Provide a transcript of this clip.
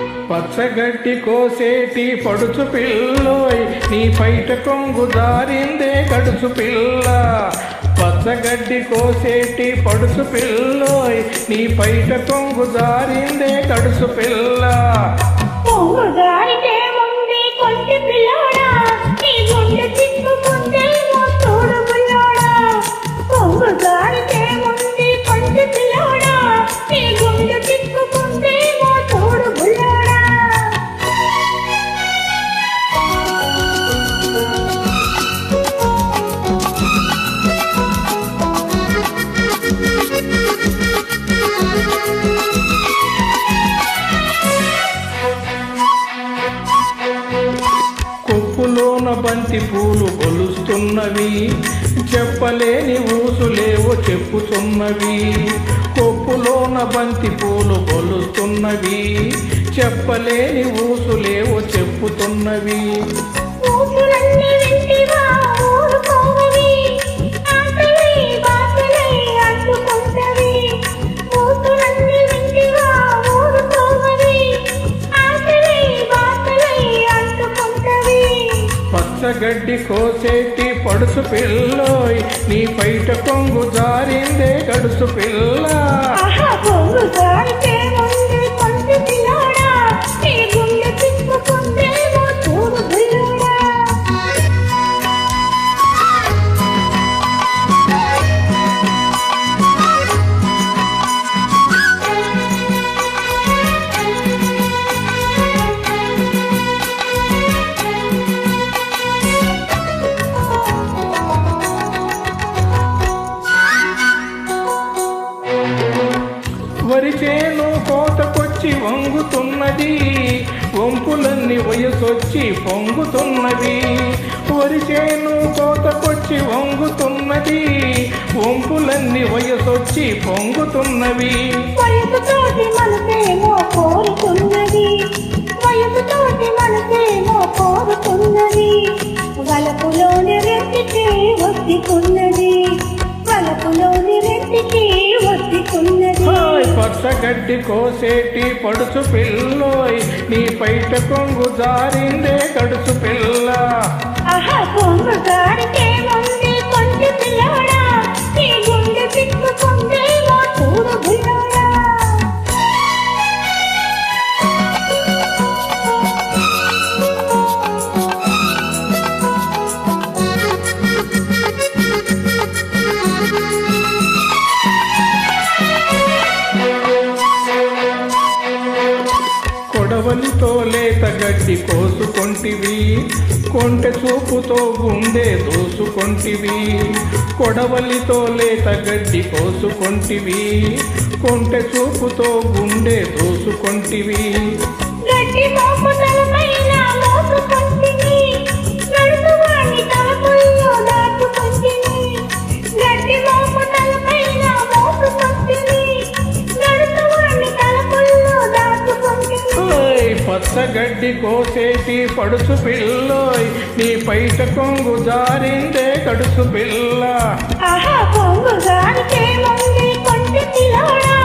పచ్చగడ్డి కోసేటి పడుచు పిల్లోయ్ నీ పైట కొంగు దారిందే గడుచు పిల్ల. పచ్చగడ్డి కోసేటి పడుచు పిల్లోయ్ నీ పైట కొంగు దారిందే గడుచు పిల్ల. బంతి పూలు కొలుస్తున్నవి చెప్పలేని ఊసులేవో చెప్పుతున్నవి. కొప్పులోన బంతి పూలు కొలుస్తున్నవి చెప్పలేని ఊసులేవో చెప్పుతున్నవి. గడ్డి కోసేటి పడుసు పిల్లోయ్ నీ పైట కొంగు జారిందే గడుసు పిల్ల. వచ్చి వంగుతున్నది. వంపులన్నీ వయసొచ్చి పొంగుతున్నది. వరి చేను కోతకొచ్చి వంగుతున్నది. వంపులన్నీ వయసొచ్చి పొంగుతున్నవి. కోరుతున్నది. వయసుతోటి మనసేమో కోరుతున్నది. ఒత్తికున్నది హాయ్ పచ్చగడ్డి కోసేటి పడుచు పిల్లోయ్ నీ పైట కొంగు జారిందే గడుచు పిల్ల. ఆహా పొంగు గాడికే ఉంది. కొడవలితో లేత గడ్డి కోసుకొంటివి. కొంటె చూపుతో గుండె దోసుకొంటివి. కొడవలితో లేత గడ్డి కోసుకొంటివి. కొంటె చూపుతో గుండె దోసుకొంటివి. గడ్డి పచ్చగడ్డి కోసేటి పడుచు పిల్లోయ్ నీ పైట కొంగు జారిందే కడుచు పిల్ల. ఆహా కొంగు జారితే ఉంది కొంటి పిల్లడా